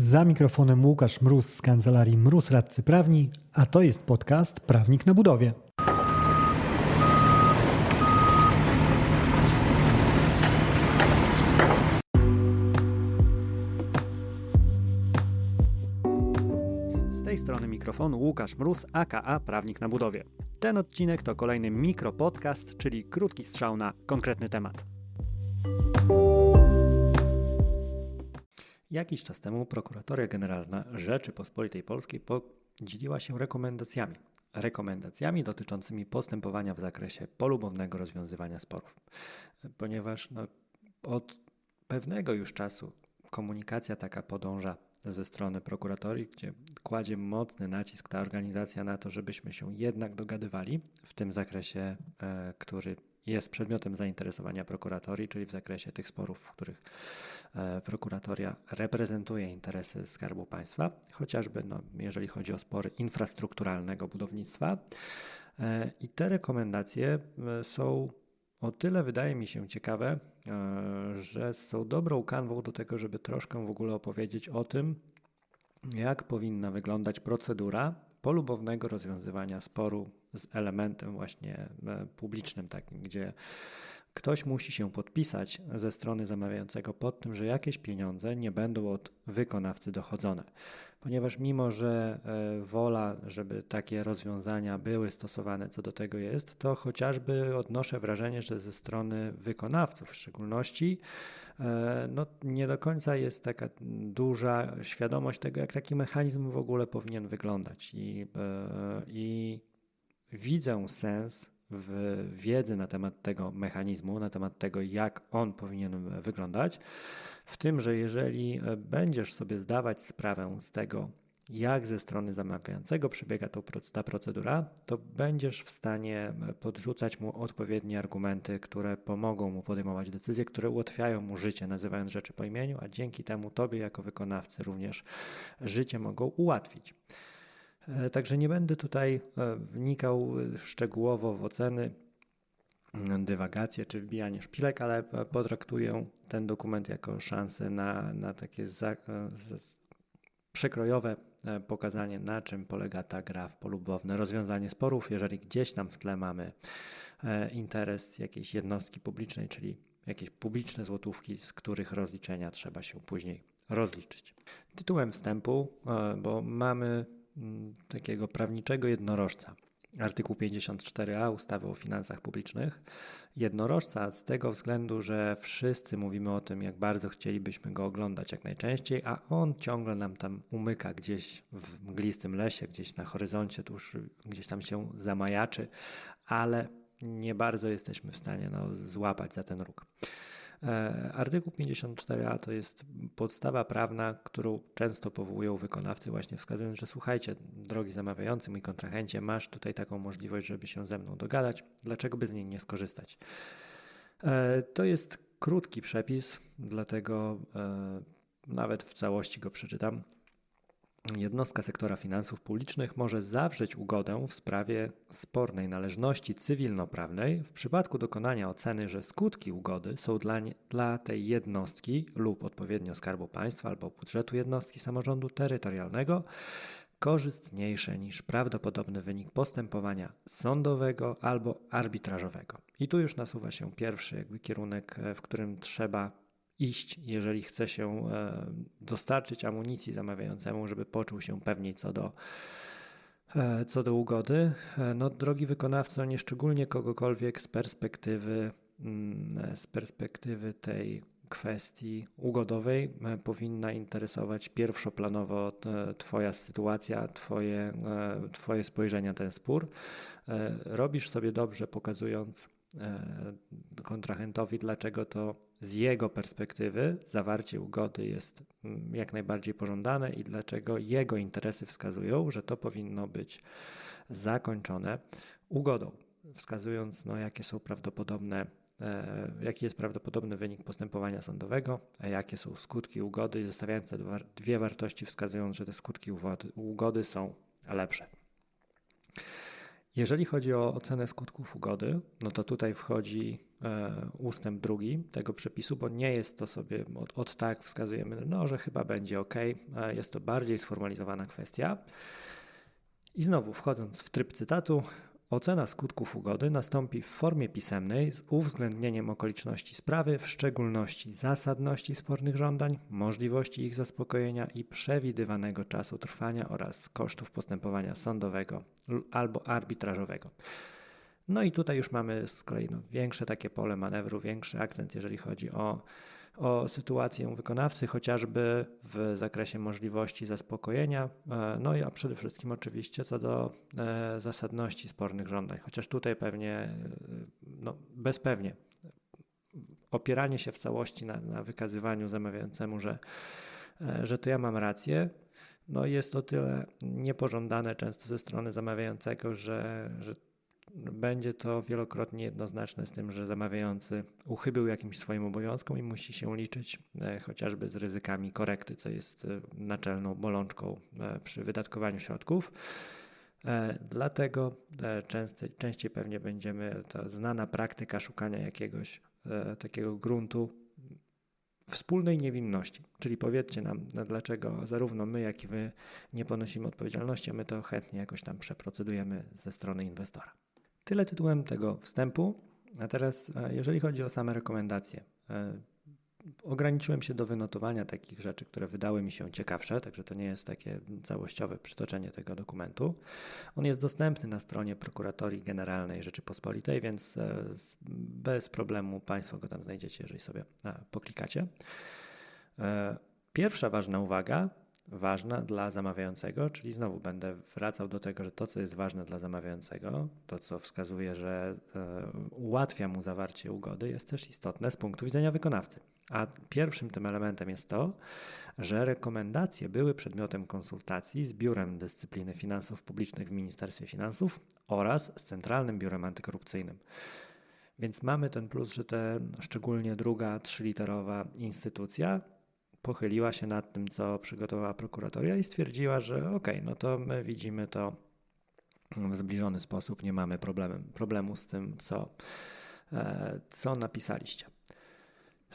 Za mikrofonem Łukasz Mróz z kancelarii Mróz Radcy Prawni, a to jest podcast Prawnik na budowie. Z tej strony mikrofonu Łukasz Mróz, aka Prawnik na budowie. Ten odcinek to kolejny mikropodcast, czyli krótki strzał na konkretny temat. Jakiś czas temu Prokuratoria Generalna Rzeczypospolitej Polskiej podzieliła się rekomendacjami. Rekomendacjami dotyczącymi postępowania w zakresie polubownego rozwiązywania sporów. Ponieważ no, od pewnego już czasu komunikacja taka podąża ze strony prokuratorii, gdzie kładzie mocny nacisk ta organizacja na to, żebyśmy się jednak dogadywali w tym zakresie, e, który jest przedmiotem zainteresowania prokuratorii, czyli w zakresie tych sporów, w których e, prokuratoria reprezentuje interesy Skarbu Państwa, chociażby no, jeżeli chodzi o spory infrastrukturalnego budownictwa. E, I te rekomendacje e, są o tyle, wydaje mi się, ciekawe, że są dobrą kanwą do tego, żeby troszkę w ogóle opowiedzieć o tym, jak powinna wyglądać procedura polubownego rozwiązywania sporu z elementem właśnie e, publicznym takim, gdzie ktoś musi się podpisać ze strony zamawiającego pod tym, że jakieś pieniądze nie będą od wykonawcy dochodzone. Ponieważ mimo, że e, wola, żeby takie rozwiązania były stosowane, co do tego jest, to chociażby odnoszę wrażenie, że ze strony wykonawców w szczególności, e, no, nie do końca jest taka duża świadomość tego, jak taki mechanizm w ogóle powinien wyglądać. I, i widzę sens w wiedzy na temat tego mechanizmu, na temat tego, jak on powinien wyglądać, w tym, że jeżeli będziesz sobie zdawać sprawę z tego, jak ze strony zamawiającego przebiega ta procedura, to będziesz w stanie podrzucać mu odpowiednie argumenty, które pomogą mu podejmować decyzje, które ułatwiają mu życie, nazywając rzeczy po imieniu, a dzięki temu tobie jako wykonawcy również życie mogą ułatwić. E, także nie będę tutaj e, wnikał szczegółowo w oceny, dywagacje czy wbijanie szpilek, ale potraktuję ten dokument jako szansę na, na takie za, e, przekrojowe pokazanie, na czym polega ta gra w polubowne rozwiązanie sporów. Jeżeli gdzieś tam w tle mamy interes jakiejś jednostki publicznej, czyli jakieś publiczne złotówki, z których rozliczenia trzeba się później rozliczyć. Tytułem wstępu, bo mamy Mm, takiego prawniczego jednorożca. Artykuł 54a ustawy o finansach publicznych. Jednorożca z tego względu, że wszyscy mówimy o tym, jak bardzo chcielibyśmy go oglądać jak najczęściej, a on ciągle nam tam umyka gdzieś w mglistym lesie, gdzieś na horyzoncie, tuż gdzieś tam się zamajaczy, ale nie bardzo jesteśmy w stanie no, złapać za ten róg. E, artykuł 54a to jest podstawa prawna, którą często powołują wykonawcy, właśnie wskazując, że słuchajcie, drogi zamawiający, mój kontrahencie, masz tutaj taką możliwość, żeby się ze mną dogadać, dlaczego by z niej nie skorzystać? E, to jest krótki przepis, dlatego e, nawet w całości go przeczytam. Jednostka sektora finansów publicznych może zawrzeć ugodę w sprawie spornej należności cywilnoprawnej w przypadku dokonania oceny, że skutki ugody są dla, nie, dla tej jednostki lub odpowiednio Skarbu Państwa albo budżetu jednostki samorządu terytorialnego korzystniejsze niż prawdopodobny wynik postępowania sądowego albo arbitrażowego. I tu już nasuwa się pierwszy jakby kierunek, w którym trzeba iść, jeżeli chce się e, dostarczyć amunicji zamawiającemu, żeby poczuł się pewniej co do, e, co do ugody. E, no, drogi wykonawco, nie szczególnie kogokolwiek z perspektywy, mm, z perspektywy tej kwestii ugodowej powinna interesować pierwszoplanowo Twoja sytuacja, twoje, twoje spojrzenie na ten spór. Robisz sobie dobrze, pokazując kontrahentowi, dlaczego to z jego perspektywy zawarcie ugody jest mm, jak najbardziej pożądane i dlaczego jego interesy wskazują, że to powinno być zakończone ugodą, wskazując, no, jakie są prawdopodobne e, jaki jest prawdopodobny wynik postępowania sądowego, a jakie są skutki ugody, i zestawiając te dwie wartości, wskazując, że te skutki ugody są lepsze. Jeżeli chodzi o ocenę skutków ugody, no to tutaj wchodzi e, ustęp drugi tego przepisu, bo nie jest to sobie od, od tak wskazujemy, no, że chyba będzie ok. Jest to bardziej sformalizowana kwestia. I znowu wchodząc w tryb cytatu, Ocena skutków ugody nastąpi w formie pisemnej z uwzględnieniem okoliczności sprawy, w szczególności zasadności spornych żądań, możliwości ich zaspokojenia i przewidywanego czasu trwania oraz kosztów postępowania sądowego albo arbitrażowego. No i tutaj już mamy z kolei no, większe takie pole manewru, większy akcent, jeżeli chodzi o o sytuację wykonawcy, chociażby w zakresie możliwości zaspokojenia, e, no i a przede wszystkim oczywiście co do e, zasadności spornych żądań, chociaż tutaj pewnie, e, no bezpewnie, opieranie się w całości na, na wykazywaniu zamawiającemu, że, że to ja mam rację, no jest o tyle niepożądane często ze strony zamawiającego, że, że będzie to wielokrotnie jednoznaczne z tym, że zamawiający uchybił jakimś swoim obowiązkom i musi się liczyć e, chociażby z ryzykami korekty, co jest e, naczelną bolączką e, przy wydatkowaniu środków. Dlatego częściej, częściej pewnie będziemy, ta znana praktyka szukania jakiegoś takiego gruntu wspólnej niewinności. Czyli powiedzcie nam, dlaczego zarówno my, jak i wy nie ponosimy odpowiedzialności, a my to chętnie jakoś tam przeprocedujemy ze strony inwestora. Tyle tytułem tego wstępu. A teraz, e, jeżeli chodzi o same rekomendacje, e, ograniczyłem się do wynotowania takich rzeczy, które wydały mi się ciekawsze, także to nie jest takie całościowe przytoczenie tego dokumentu. On jest dostępny na stronie Prokuratorii Generalnej Rzeczypospolitej, więc e, bez problemu Państwo go tam znajdziecie, jeżeli sobie poklikacie. Pierwsza ważna uwaga ważna dla zamawiającego, czyli znowu będę wracał do tego, że to, co jest ważne dla zamawiającego, to, co wskazuje, że e, ułatwia mu zawarcie ugody, jest też istotne z punktu widzenia wykonawcy. A pierwszym tym elementem jest to, że rekomendacje były przedmiotem konsultacji z Biurem Dyscypliny Finansów Publicznych w Ministerstwie Finansów oraz z Centralnym Biurem Antykorupcyjnym. Więc mamy ten plus, że te szczególnie druga trzyliterowa instytucja pochyliła się nad tym, co przygotowała prokuratoria i stwierdziła, że okej, okay, no to my widzimy to w zbliżony sposób, nie mamy problemu, problemu z tym, co, e, co napisaliście.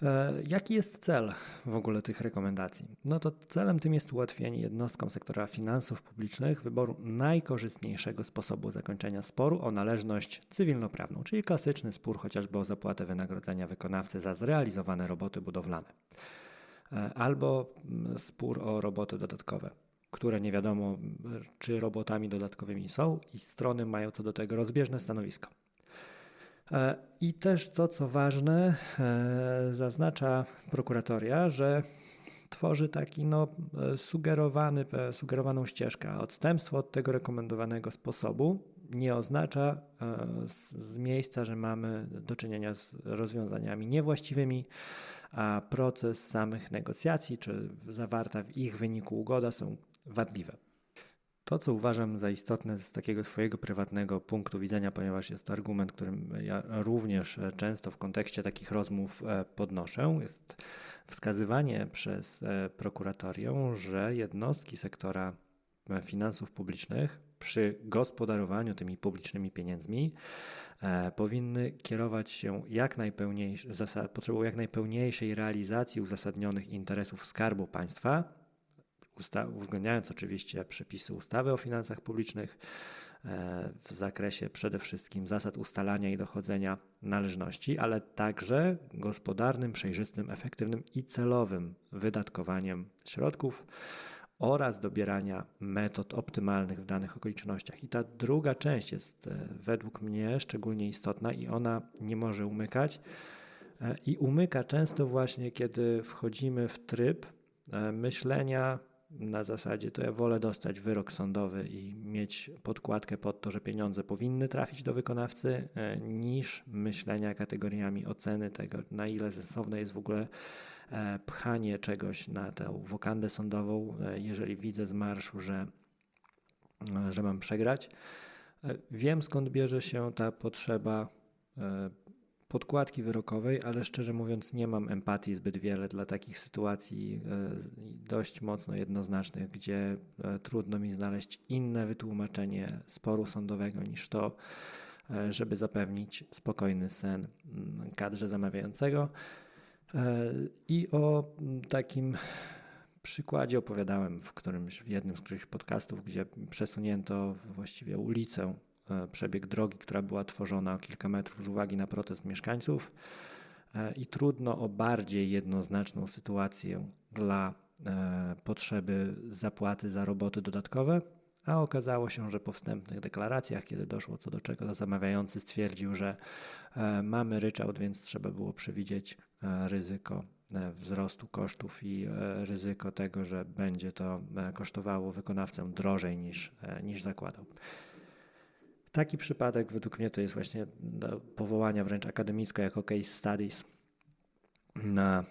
E, jaki jest cel w ogóle tych rekomendacji? No to celem tym jest ułatwienie jednostkom sektora finansów publicznych wyboru najkorzystniejszego sposobu zakończenia sporu o należność cywilnoprawną, czyli klasyczny spór chociażby o zapłatę wynagrodzenia wykonawcy za zrealizowane roboty budowlane. E, albo mm, spór o roboty dodatkowe, które nie wiadomo, czy robotami dodatkowymi są, i strony mają co do tego rozbieżne stanowisko. E, I też to, co ważne, e, zaznacza prokuratoria, że tworzy taki no, sugerowany, sugerowaną ścieżkę. Odstępstwo od tego rekomendowanego sposobu nie oznacza z miejsca, że mamy do czynienia z rozwiązaniami niewłaściwymi, a proces samych negocjacji czy zawarta w ich wyniku ugoda są wadliwe. To, co uważam za istotne z takiego swojego prywatnego punktu widzenia, ponieważ jest to argument, którym ja również często w kontekście takich rozmów e, podnoszę, jest wskazywanie przez e, prokuratorię, że jednostki sektora e, finansów publicznych przy gospodarowaniu tymi publicznymi pieniędzmi E, powinny kierować się jak najpełniejszej, potrzebą jak najpełniejszej realizacji uzasadnionych interesów Skarbu Państwa, uwzględniając oczywiście przepisy ustawy o finansach publicznych e, w zakresie przede wszystkim zasad ustalania i dochodzenia należności, ale także gospodarnym, przejrzystym, efektywnym i celowym wydatkowaniem środków oraz dobierania metod optymalnych w danych okolicznościach. I ta druga część jest e, według mnie szczególnie istotna i ona nie może umykać. E, I umyka często właśnie, kiedy wchodzimy w tryb e, myślenia na zasadzie to ja wolę dostać wyrok sądowy i mieć podkładkę pod to, że pieniądze powinny trafić do wykonawcy, niż myślenia kategoriami oceny tego, na ile sensowne jest w ogóle pchanie czegoś na tę wokandę sądową, e, jeżeli widzę z marszu, że, e, że mam przegrać. Wiem skąd bierze się ta potrzeba podkładki wyrokowej, ale szczerze mówiąc nie mam empatii zbyt wiele dla takich sytuacji dość mocno jednoznacznych, gdzie trudno mi znaleźć inne wytłumaczenie sporu sądowego niż to, żeby zapewnić spokojny sen kadrze zamawiającego. I o takim przykładzie opowiadałem w którymś, w jednym z których podcastów, gdzie przesunięto właściwie ulicę, e, przebieg drogi, która była tworzona o kilka metrów z uwagi na protest mieszkańców. E, i trudno o bardziej jednoznaczną sytuację dla e, potrzeby zapłaty za roboty dodatkowe, a okazało się, że po wstępnych deklaracjach, kiedy doszło co do czego, to zamawiający stwierdził, że mamy ryczałt, więc trzeba było przewidzieć ryzyko E, wzrostu kosztów i e, ryzyko tego, że będzie to e, kosztowało wykonawcę drożej niż, niż zakładał. Taki przypadek według mnie to jest właśnie do powołania wręcz akademicko jako case studies na,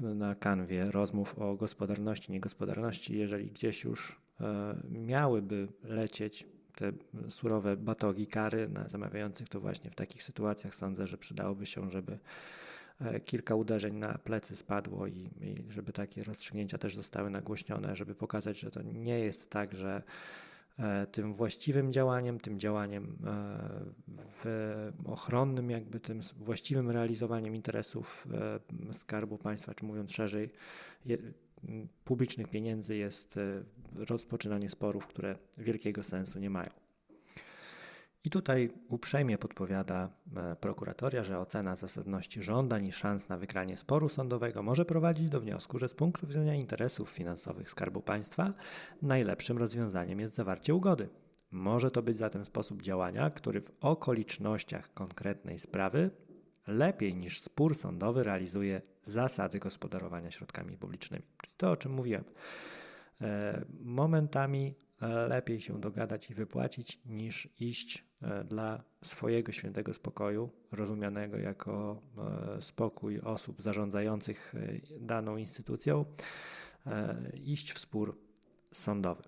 na kanwie rozmów o gospodarności, niegospodarności. Jeżeli gdzieś już miałyby lecieć te surowe batogi kary na zamawiających, to właśnie w takich sytuacjach. Sądzę, że przydałoby się, żeby E, kilka uderzeń na plecy spadło i, i żeby takie rozstrzygnięcia też zostały nagłośnione, żeby pokazać, że to nie jest tak, że e, tym właściwym działaniem, tym działaniem e, ochronnym, jakby tym właściwym realizowaniem interesów Skarbu Państwa, czy mówiąc szerzej, publicznych pieniędzy jest rozpoczynanie sporów, które wielkiego sensu nie mają. I tutaj uprzejmie podpowiada e, prokuratoria, że ocena zasadności żądań i szans na wygranie sporu sądowego może prowadzić do wniosku, że z punktu widzenia interesów finansowych Skarbu Państwa najlepszym rozwiązaniem jest zawarcie ugody. Może to być zatem sposób działania, który w okolicznościach konkretnej sprawy lepiej niż spór sądowy realizuje zasady gospodarowania środkami publicznymi. Czyli to, o czym mówiłem. E, momentami lepiej się dogadać i wypłacić, niż iść e, dla swojego świętego spokoju, rozumianego jako e, spokój osób zarządzających daną instytucją, iść w spór sądowy.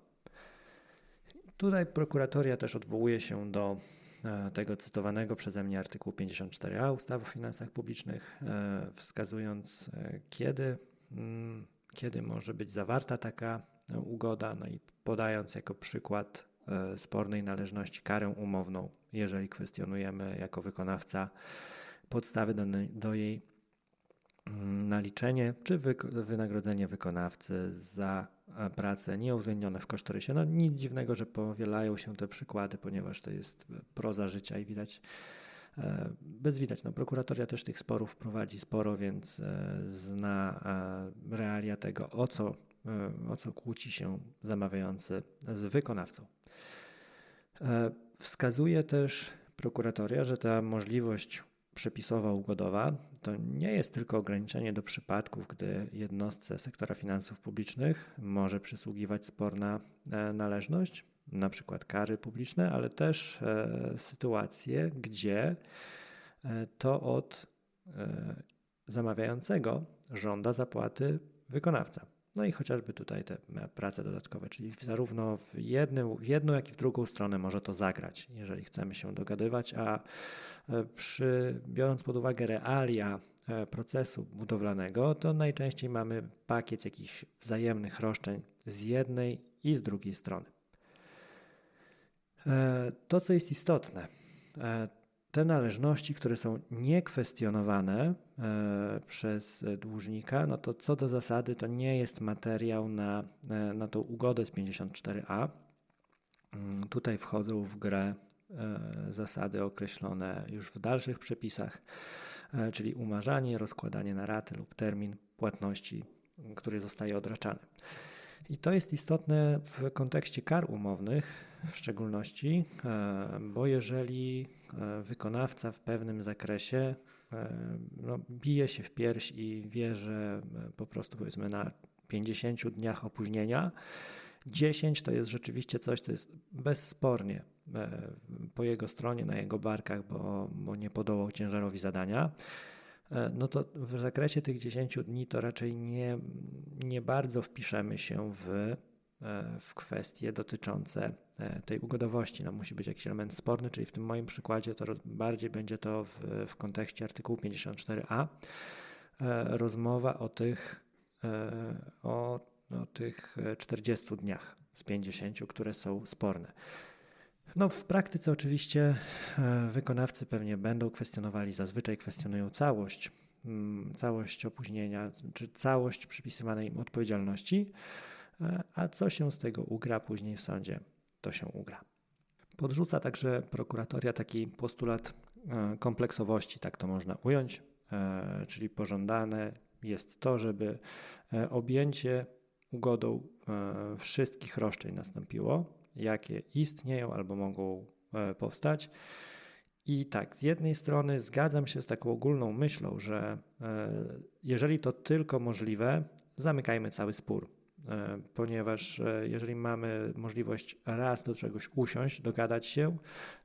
Tutaj prokuratoria też odwołuje się do tego cytowanego przeze mnie artykułu 54a ustawy o finansach publicznych, wskazując kiedy, mm, kiedy może być zawarta taka ugoda, no i podając jako przykład e, spornej należności karę umowną, jeżeli kwestionujemy jako wykonawca podstawy do, do jej mm, naliczenie czy wynagrodzenie wykonawcy za e, pracę nieuwzględnione w kosztorysie. No nic dziwnego, że powielają się te przykłady, ponieważ to jest proza życia i widać, e, bez widać. No, prokuratoria też tych sporów prowadzi sporo, więc zna realia tego, o co E, o co kłóci się zamawiający z wykonawcą. E, wskazuje też prokuratoria, że ta możliwość przepisowa ugodowa to nie jest tylko ograniczenie do przypadków, gdy jednostce sektora finansów publicznych może przysługiwać sporna e, należność, na przykład kary publiczne, ale też sytuacje, gdzie to od zamawiającego żąda zapłaty wykonawca. No i chociażby tutaj te prace dodatkowe, czyli zarówno w, jednym, w jedną, jak i w drugą stronę może to zagrać, jeżeli chcemy się dogadywać, a e, przy, biorąc pod uwagę realia e, procesu budowlanego, to najczęściej mamy pakiet jakichś wzajemnych roszczeń z jednej i z drugiej strony. E, to, co jest istotne, te należności, które są niekwestionowane e, przez dłużnika, no to co do zasady to nie jest materiał na, e, na tą ugodę z 54a. Mm, tutaj wchodzą w grę e, zasady określone już w dalszych przepisach, czyli umarzanie, rozkładanie na raty lub termin płatności, który zostaje odraczany. I to jest istotne w kontekście kar umownych w szczególności, bo jeżeli E, wykonawca w pewnym zakresie e, no, bije się w pierś i wie, że e, po prostu powiedzmy na 50 dniach opóźnienia 10 to jest rzeczywiście coś, co jest bezspornie po jego stronie, na jego barkach, bo, bo nie podołał ciężarowi zadania no to w zakresie tych 10 dni to raczej nie, nie bardzo wpiszemy się w w kwestie dotyczące tej ugodowości. No, musi być jakiś element sporny, czyli w tym moim przykładzie to bardziej będzie to w, w kontekście artykułu 54a rozmowa o tych, o, o tych 40 dniach z 50, które są sporne. No, w praktyce oczywiście e, wykonawcy pewnie będą kwestionowali, zazwyczaj kwestionują całość, mm, całość opóźnienia, czy całość przypisywanej im odpowiedzialności, e, a co się z tego ugra później w sądzie, to się ugra. Podrzuca także prokuratoria taki postulat e, kompleksowości, tak to można ująć, czyli pożądane jest to, żeby objęcie ugodą wszystkich roszczeń nastąpiło, jakie istnieją albo mogą e, powstać. I tak, z jednej strony zgadzam się z taką ogólną myślą, że e, jeżeli to tylko możliwe, zamykajmy cały spór. E, ponieważ jeżeli mamy możliwość raz do czegoś usiąść, dogadać się,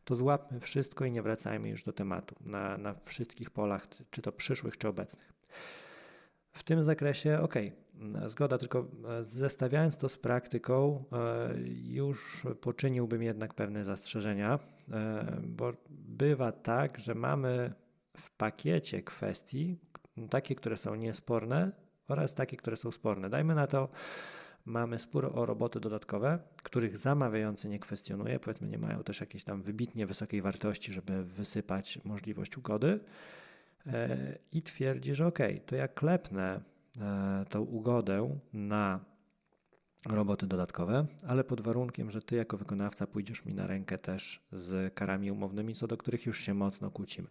to złapmy wszystko i nie wracajmy już do tematu na, na wszystkich polach, czy to przyszłych, czy obecnych. W tym zakresie, ok, zgoda, tylko e, zestawiając to z praktyką, e, już poczyniłbym jednak pewne zastrzeżenia, e, bo bywa tak, że mamy w pakiecie kwestii takie, które są niesporne oraz takie, które są sporne. Dajmy na to, mamy spór o roboty dodatkowe, których zamawiający nie kwestionuje, powiedzmy nie mają też jakiejś tam wybitnie wysokiej wartości, żeby wysypać możliwość ugody i twierdzi, że ok, to ja klepnę E, tą ugodę na roboty dodatkowe, ale pod warunkiem, że ty jako wykonawca pójdziesz mi na rękę też z karami umownymi, co do których już się mocno kłócimy.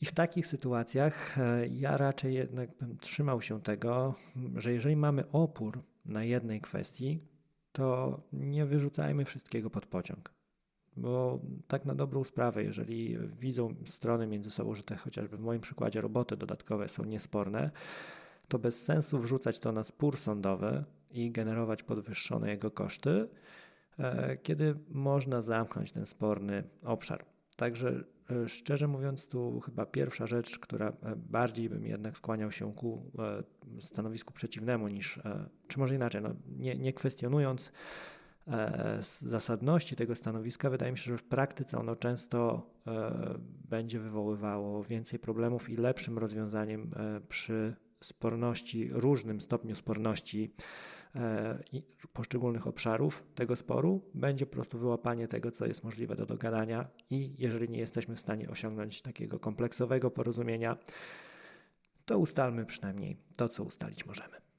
I w takich sytuacjach e, ja raczej jednak bym trzymał się tego, że jeżeli mamy opór na jednej kwestii, to nie wyrzucajmy wszystkiego pod pociąg. Bo tak na dobrą sprawę, jeżeli widzą strony między sobą, że te chociażby w moim przykładzie roboty dodatkowe są niesporne, to bez sensu wrzucać to na spór sądowy i generować podwyższone jego koszty, e, kiedy można zamknąć ten sporny obszar. Także e, szczerze mówiąc, tu chyba pierwsza rzecz, która e, bardziej bym jednak skłaniał się ku stanowisku przeciwnemu niż, czy może inaczej, no, nie, nie kwestionując zasadności tego stanowiska, wydaje mi się, że w praktyce ono często będzie wywoływało więcej problemów i lepszym rozwiązaniem przy sporności, różnym stopniu sporności e, poszczególnych obszarów tego sporu, będzie po prostu wyłapanie tego, co jest możliwe do dogadania i jeżeli nie jesteśmy w stanie osiągnąć takiego kompleksowego porozumienia, to ustalmy przynajmniej to, co ustalić możemy.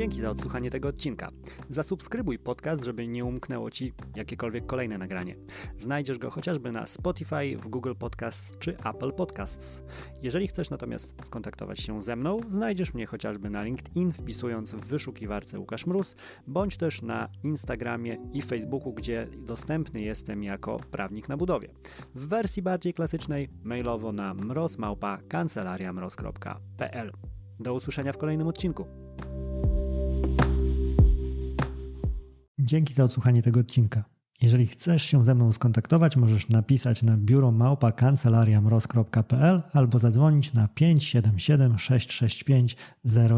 Dzięki za odsłuchanie tego odcinka. Zasubskrybuj podcast, żeby nie umknęło Ci jakiekolwiek kolejne nagranie. Znajdziesz go chociażby na Spotify, w Google Podcasts czy Apple Podcasts. Jeżeli chcesz natomiast skontaktować się ze mną, znajdziesz mnie chociażby na LinkedIn, wpisując w wyszukiwarce Łukasz Mróz, bądź też na Instagramie i Facebooku, gdzie dostępny jestem jako prawnik na budowie. W wersji bardziej klasycznej mailowo na mrozmałpa kancelariamroz.pl. Do usłyszenia w kolejnym odcinku. Dzięki za odsłuchanie tego odcinka. Jeżeli chcesz się ze mną skontaktować, możesz napisać na biuro małpa kancelariamroz.pl albo zadzwonić na 577 665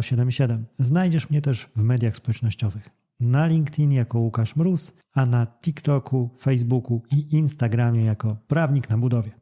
077. Znajdziesz mnie też w mediach społecznościowych. Na LinkedIn jako Łukasz Mróz, a na TikToku, Facebooku i Instagramie jako Prawnik na Budowie.